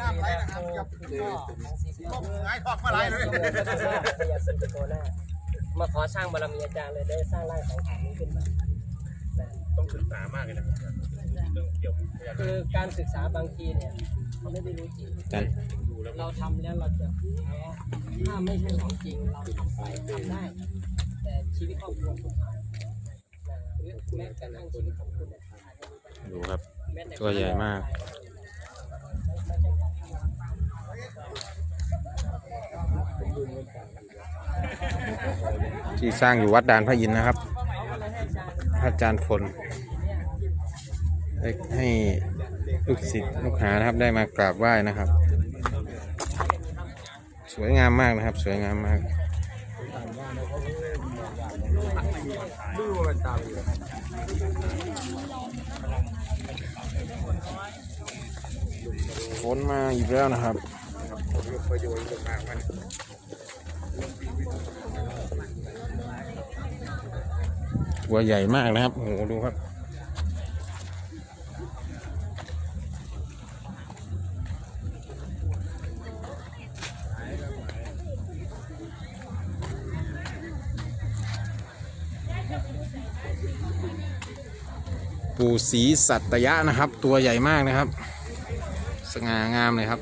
น้ำไหลนะครับกับก็ของสีสีต้มไงทอดมาไหลเลยพยาสิงโตหน้ามาขอสร้างบารมีอาจารย์เลยได้สร้างร่างสังขารนี้ขึ้นมาต้องศึกษามากเลยนะครับเรื่องเกี่ยวกับพยานคือการศึกษาบางทีเนี่ยเขาไม่ได้รู้จริงกันเราทำแล้วเราจะแพ้ถ้าไม่ใช่ของจริงเราทำไปทำได้ แต่ชีวิตครอบครัวคุณผ่านหรือแม้กระทั่งชีวิตของคุณเนี่ยอาจจะมีปัญหาดูครับแม้แต่ตัวใหญ่มาก ที่สร้างอยู่วัดดานพระอินทร์นะครับ พระอาจารย์พลได้ให้ลูกศิษย์ลูกหานะครับได้มากราบไหว้นะครับ สวยงามมากนะครับ สวยงามมากฝนมาอีกแล้วนะครับ ตัวใหญ่มากนะครับโอ้โหดูครับปู่ศรีสัตยะนะครับ ตัวใหญ่มากนะครับ สง่างามเลยครับ